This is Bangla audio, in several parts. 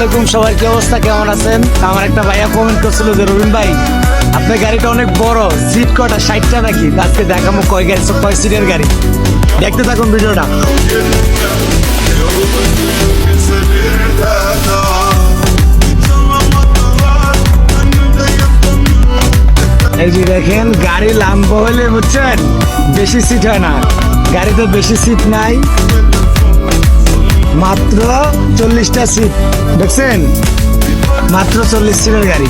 আলাইকুম সবার কি অবস্থা? কেমন আছেন? আমার একটা ভাইয়া কমেন্ট করছিল যে, রবিন ভাই, আপনার গাড়িটা অনেক বড় সিট কটা ষাটটা নাকি? আজকে দেখাবো কয় গাড়ি, কয় সিটের গাড়ি। দেখতে থাকুন ভিডিওটা। দেখেন, গাড়ি লাম্বা হলে বুঝছেন, বেশি সিট হয় না। গাড়িতে বেশি সিট নাই। মাত্র চল্লিশটা সিট দেখছেন? মাত্র চল্লিশ সিটের গাড়ি।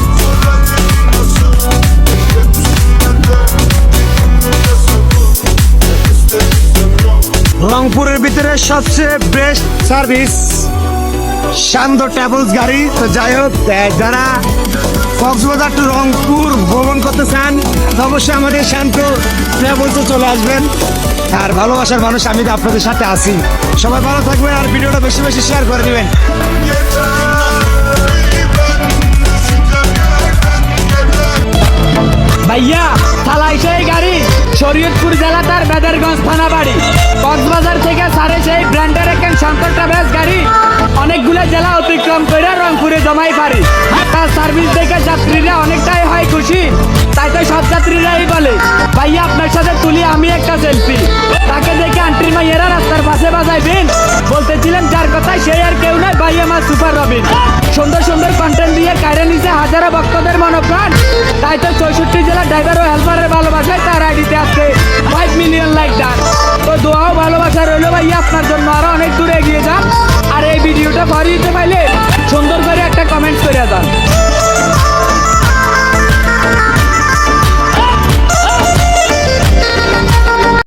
রংপুরের ভিতরে সবচেয়ে বেস্ট সার্ভিস শান্ত ট্রাভেলস গাড়ি। তো যাই হোক যারা কক্সবাজার টু রংপুর ভ্রমণ করতে চান অবশ্যই আমাদের শান্ত ট্রাভেলসে চলে আসবেন। আর ভালোবাসার মানুষ, আমি তো আপনাদের সাথে আছি। সবাই ভালো থাকবেন আর ভিডিওটা বেশি বেশি শেয়ার করে দিবেন। ভাইয়া থালাই সেই গাড়ি, শরীয়তপুর জেলা তার বেদারগঞ্জ থানা বাড়ি কক্সবাজার থেকে সাড়ে সেই ব্র্যান্ডের অতিক্রম করে রংপুরে জমাই পারি। তার সার্ভিস দেখে যাত্রীরা অনেকটাই হয় খুশি। তাই তো সব যাত্রীরাই বলে ভাইয়া আপনার সাথে তুলি, আমি একটা সেলফি তাকে দেখে আন্টির মাইয়েরা রাস্তার পাশে বাজাইবেন। বলতেছিলেন, যার কথায় সে আর কেউ নয়, ভাই, আমার সুপার রবিন সুন্দর সুন্দর কন্টেন্ট দিয়ে কায়রা নিচে হাজারো ভক্তদের মনোপ্রাণ। তাই তো চৌষট্টি জেলা ড্রাইভার ও হেল্পারের ভালোবাসায় তার আইডিতে আজকে ফাইভ মিলিয়ন লাইক ডান তো দোয়াও